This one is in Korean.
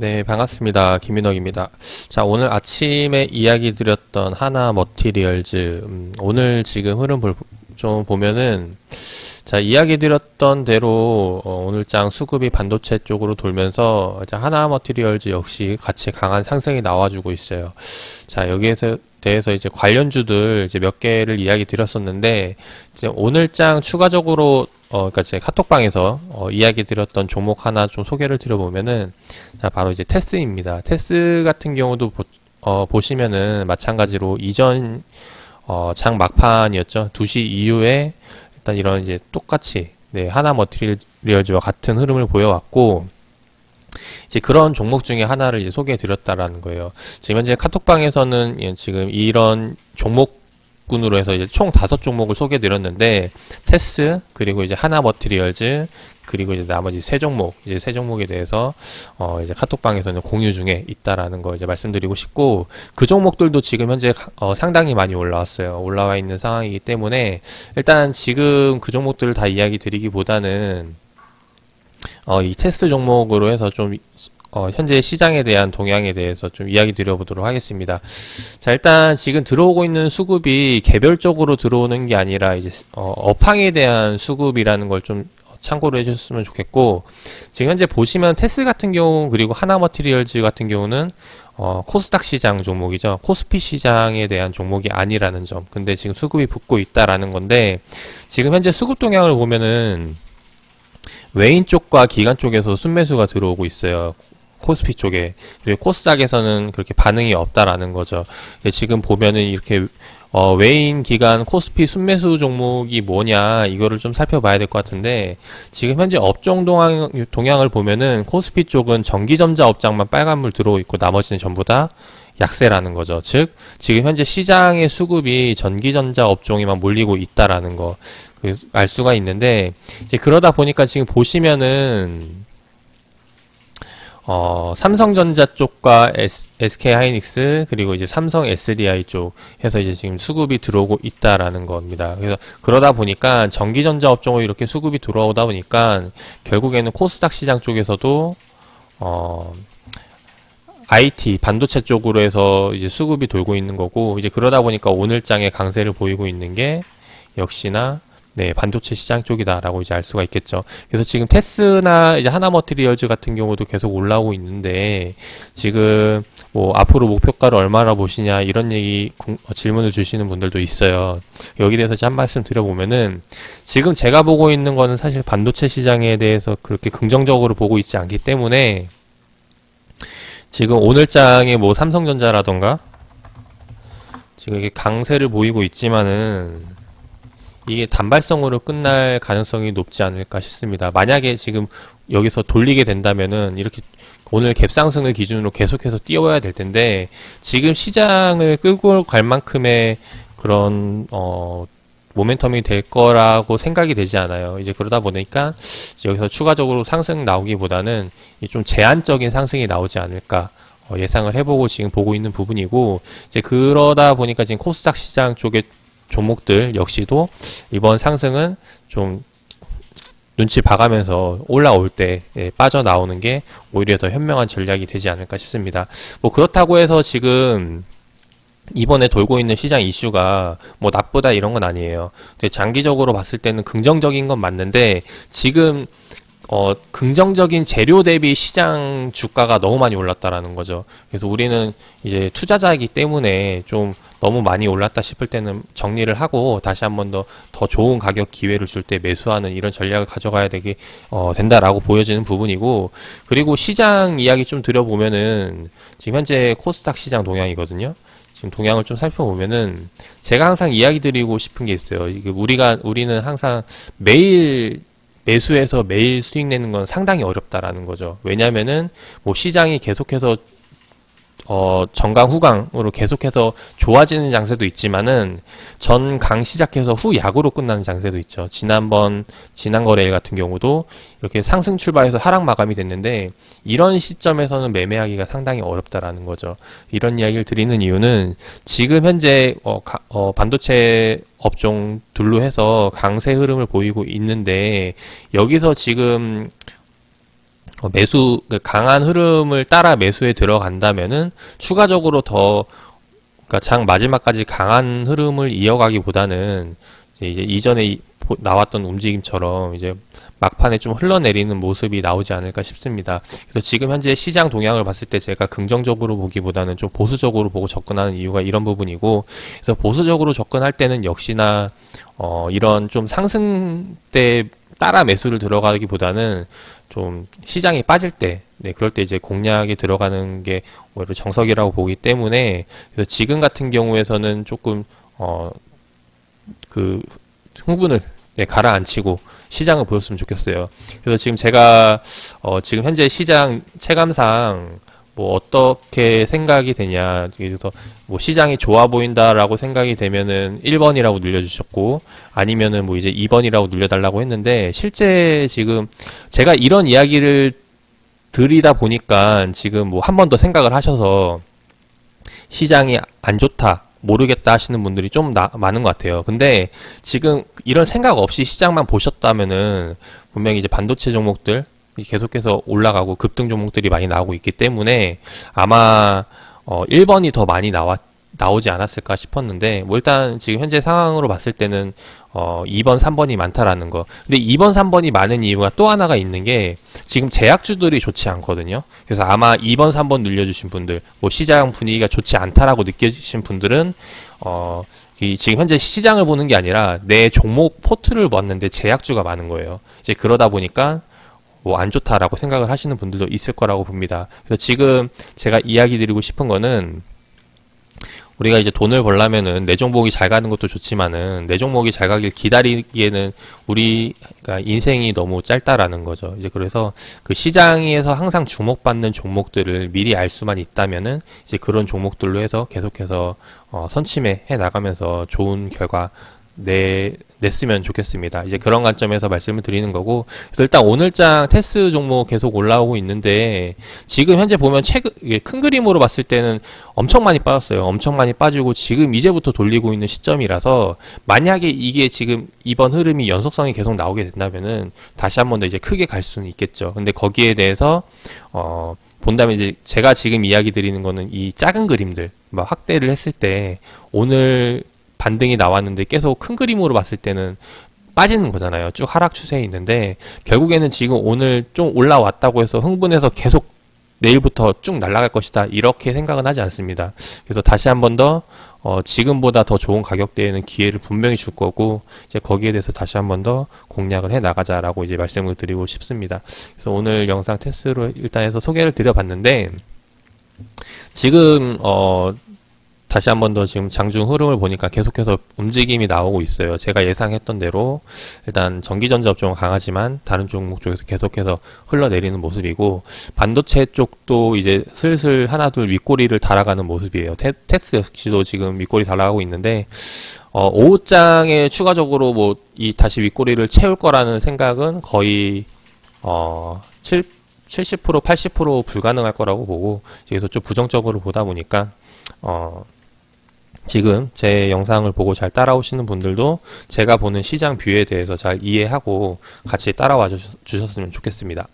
네, 반갑습니다. 김민혁입니다. 자, 오늘 아침에 이야기 드렸던 하나 머티리얼즈, 음, 오늘 지금 흐름 볼, 좀 보면은, 자, 이야기 드렸던 대로, 어, 오늘 장 수급이 반도체 쪽으로 돌면서, 자, 하나 머티리얼즈 역시 같이 강한 상승이 나와주고 있어요. 자, 여기에서, 대해서 이제 관련주들 이제 몇 개를 이야기 드렸었는데, 이제 오늘 장 추가적으로 어, 그니까 제 카톡방에서 어, 이야기 드렸던 종목 하나 좀 소개를 드려보면은 자, 바로 이제 테스입니다. 테스 같은 경우도 보, 어, 보시면은 마찬가지로 이전 어, 장 막판이었죠. 2시 이후에 일단 이런 이제 똑같이 네, 하나 머티리얼즈와 같은 흐름을 보여왔고 이제 그런 종목 중에 하나를 이제 소개해 드렸다라는 거예요. 지금 현재 카톡방에서는 예, 지금 이런 종목 군으로 해서 이제 총 다섯 종목을 소개해 드렸는데 테스 그리고 이제 하나 머티리얼즈 그리고 이제 나머지 세 종목 이제 세 종목에 대해서 어 이제 카톡방에서는 공유 중에 있다라는 거 이제 말씀드리고 싶고 그 종목들도 지금 현재 어 상당히 많이 올라왔어요. 올라와 있는 상황이기 때문에 일단 지금 그 종목들을 다 이야기 드리기보다는 어 이 테스트 종목으로 해서 좀 어, 현재 시장에 대한 동향에 대해서 좀 이야기 드려보도록 하겠습니다. 자, 일단 지금 들어오고 있는 수급이 개별적으로 들어오는 게 아니라 이제 어, 업황에 대한 수급이라는 걸 좀 참고를 해주셨으면 좋겠고 지금 현재 보시면 테스 같은 경우 그리고 하나머티리얼즈 같은 경우는 어, 코스닥 시장 종목이죠. 코스피 시장에 대한 종목이 아니라는 점. 근데 지금 수급이 붙고 있다라는 건데 지금 현재 수급 동향을 보면은 외인 쪽과 기관 쪽에서 순매수가 들어오고 있어요. 코스피 쪽에 코스닥에서는 그렇게 반응이 없다라는 거죠. 지금 보면은 이렇게 어, 외인 기간 코스피 순매수 종목이 뭐냐 이거를 좀 살펴봐야 될 것 같은데 지금 현재 업종 동향, 동향을 보면은 코스피 쪽은 전기전자 업장만 빨간불 들어오고 있고 나머지는 전부 다 약세라는 거죠. 즉 지금 현재 시장의 수급이 전기전자 업종에만 몰리고 있다라는 거 알 수가 있는데 이제 그러다 보니까 지금 보시면은 어, 삼성전자 쪽과 SK 하이닉스 그리고 이제 삼성 SDI 쪽 해서 이제 지금 수급이 들어오고 있다라는 겁니다. 그래서 그러다 보니까 전기전자 업종으로 이렇게 수급이 들어오다 보니까 결국에는 코스닥 시장 쪽에서도 어, IT 반도체 쪽으로 해서 이제 수급이 돌고 있는 거고 이제 그러다 보니까 오늘장에 강세를 보이고 있는 게 역시나 네, 반도체 시장 쪽이다라고 이제 알 수가 있겠죠. 그래서 지금 테스나 이제 하나머티리얼즈 같은 경우도 계속 올라오고 있는데 지금 뭐 앞으로 목표가를 얼마나 보시냐 이런 얘기 어, 질문을 주시는 분들도 있어요. 여기 대해서 한 말씀 드려보면은 지금 제가 보고 있는 거는 사실 반도체 시장에 대해서 그렇게 긍정적으로 보고 있지 않기 때문에 지금 오늘장에 뭐 삼성전자라던가 지금 이게 강세를 보이고 있지만은 이게 단발성으로 끝날 가능성이 높지 않을까 싶습니다. 만약에 지금 여기서 돌리게 된다면은 이렇게 오늘 갭상승을 기준으로 계속해서 뛰어야 될 텐데 지금 시장을 끌고 갈 만큼의 그런 어 모멘텀이 될 거라고 생각이 되지 않아요. 이제 그러다 보니까 여기서 추가적으로 상승 나오기보다는 좀 제한적인 상승이 나오지 않을까 어, 예상을 해보고 지금 보고 있는 부분이고 이제 그러다 보니까 지금 코스닥 시장 쪽에 종목들 역시도 이번 상승은 좀 눈치 봐가면서 올라올 때 예, 빠져나오는 게 오히려 더 현명한 전략이 되지 않을까 싶습니다. 뭐 그렇다고 해서 지금 이번에 돌고 있는 시장 이슈가 뭐 나쁘다 이런 건 아니에요. 장기적으로 봤을 때는 긍정적인 건 맞는데 지금 어, 긍정적인 재료 대비 시장 주가가 너무 많이 올랐다라는 거죠. 그래서 우리는 이제 투자자이기 때문에 좀 너무 많이 올랐다 싶을 때는 정리를 하고 다시 한 번 더 더 좋은 가격 기회를 줄 때 매수하는 이런 전략을 가져가야 되게 어, 된다라고 보여지는 부분이고 그리고 시장 이야기 좀 드려보면은 지금 현재 코스닥 시장 동향이거든요. 지금 동향을 좀 살펴보면은 제가 항상 이야기 드리고 싶은 게 있어요. 우리가 우리는 항상 매일 매수해서 매일 수익 내는 건 상당히 어렵다라는 거죠. 왜냐면은 뭐 시장이 계속해서 어, 전강 후강으로 계속해서 좋아지는 장세도 있지만은 전강 시작해서 후 약으로 끝나는 장세도 있죠. 지난번 지난 거래 같은 경우도 이렇게 상승 출발해서 하락 마감이 됐는데 이런 시점에서는 매매하기가 상당히 어렵다라는 거죠. 이런 이야기를 드리는 이유는 지금 현재 어, 가, 어, 반도체 업종 둘로 해서 강세 흐름을 보이고 있는데 여기서 지금 어, 매수 그 강한 흐름을 따라 매수에 들어간다면은 추가적으로 더 그러니까 장 마지막까지 강한 흐름을 이어가기보다는 이제 이전에 나왔던 움직임처럼 이제 막판에 좀 흘러내리는 모습이 나오지 않을까 싶습니다. 그래서 지금 현재 시장 동향을 봤을 때 제가 긍정적으로 보기보다는 좀 보수적으로 보고 접근하는 이유가 이런 부분이고, 그래서 보수적으로 접근할 때는 역시나 어 이런 좀 상승 때 따라 매수를 들어가기보다는 좀 시장이 빠질 때, 네, 그럴 때 이제 공략에 들어가는 게 오히려 정석이라고 보기 때문에, 그래서 지금 같은 경우에서는 조금, 어, 그, 흥분을 예, 가라앉히고 시장을 보였으면 좋겠어요. 그래서 지금 제가 어, 지금 현재 시장 체감상 뭐 어떻게 생각이 되냐 그래서 뭐 시장이 좋아 보인다라고 생각이 되면은 1번이라고 눌려주셨고 아니면은 뭐 이제 2번이라고 눌려달라고 했는데 실제 지금 제가 이런 이야기를 드리다 보니까 지금 뭐 한 번 더 생각을 하셔서 시장이 안 좋다 모르겠다 하시는 분들이 좀 나, 많은 것 같아요. 근데 지금 이런 생각 없이 시장만 보셨다면은 분명히 이제 반도체 종목들 계속해서 올라가고 급등 종목들이 많이 나오고 있기 때문에 아마 어 1번이 더 많이 나왔 나오지 않았을까 싶었는데 뭐 일단 지금 현재 상황으로 봤을 때는 어 2번, 3번이 많다라는 거. 근데 2번, 3번이 많은 이유가 또 하나가 있는 게 지금 제약주들이 좋지 않거든요. 그래서 아마 2번, 3번 늘려주신 분들, 뭐 시장 분위기가 좋지 않다라고 느껴지신 분들은 어, 이 지금 현재 시장을 보는 게 아니라 내 종목 포트를 봤는데 제약주가 많은 거예요. 이제 그러다 보니까 뭐 안 좋다라고 생각을 하시는 분들도 있을 거라고 봅니다. 그래서 지금 제가 이야기 드리고 싶은 거는 우리가 이제 돈을 벌려면은 내 종목이 잘 가는 것도 좋지만은 내 종목이 잘 가길 기다리기에는 우리가 인생이 너무 짧다라는 거죠. 이제 그래서 그 시장에서 항상 주목받는 종목들을 미리 알 수만 있다면은 이제 그런 종목들로 해서 계속해서 어, 선침해 해 나가면서 좋은 결과 내 냈으면 좋겠습니다. 이제 그런 관점에서 말씀을 드리는 거고, 그래서 일단 오늘장 테스 종목 계속 올라오고 있는데, 지금 현재 보면 최근, 큰 그림으로 봤을 때는 엄청 많이 빠졌어요. 엄청 많이 빠지고, 지금 이제부터 돌리고 있는 시점이라서, 만약에 이게 지금 이번 흐름이 연속성이 계속 나오게 된다면은, 다시 한 번 더 이제 크게 갈 수는 있겠죠. 근데 거기에 대해서, 어, 본다면 이제 제가 지금 이야기 드리는 거는 이 작은 그림들, 막 확대를 했을 때, 오늘 반등이 나왔는데 계속 큰 그림으로 봤을 때는 빠지는 거잖아요. 쭉 하락 추세에 있는데 결국에는 지금 오늘 좀 올라왔다고 해서 흥분해서 계속 내일부터 쭉 날아갈 것이다 이렇게 생각은 하지 않습니다. 그래서 다시 한 번더 어, 지금보다 더 좋은 가격대에는 기회를 분명히 줄 거고 이제 거기에 대해서 다시 한 번 더 공략을 해 나가자라고 이제 말씀을 드리고 싶습니다. 그래서 오늘 영상 테스트로 일단 해서 소개를 드려봤는데 지금 어 다시 한 번 더 지금 장중 흐름을 보니까 계속해서 움직임이 나오고 있어요. 제가 예상했던 대로 일단 전기전자 업종은 강하지만 다른 종목 쪽에서 계속해서 흘러내리는 모습이고 반도체 쪽도 이제 슬슬 하나둘 윗꼬리를 달아가는 모습이에요. 테, 텍스 역시도 지금 윗꼬리 달아가고 있는데 어, 오후장에 추가적으로 뭐 이 다시 윗꼬리를 채울 거라는 생각은 거의 어, 7 70% 80% 불가능할 거라고 보고 여기서 좀 부정적으로 보다 보니까 어 지금 제 영상을 보고 잘 따라오시는 분들도 제가 보는 시장 뷰에 대해서 잘 이해하고 같이 따라와 주셨으면 좋겠습니다.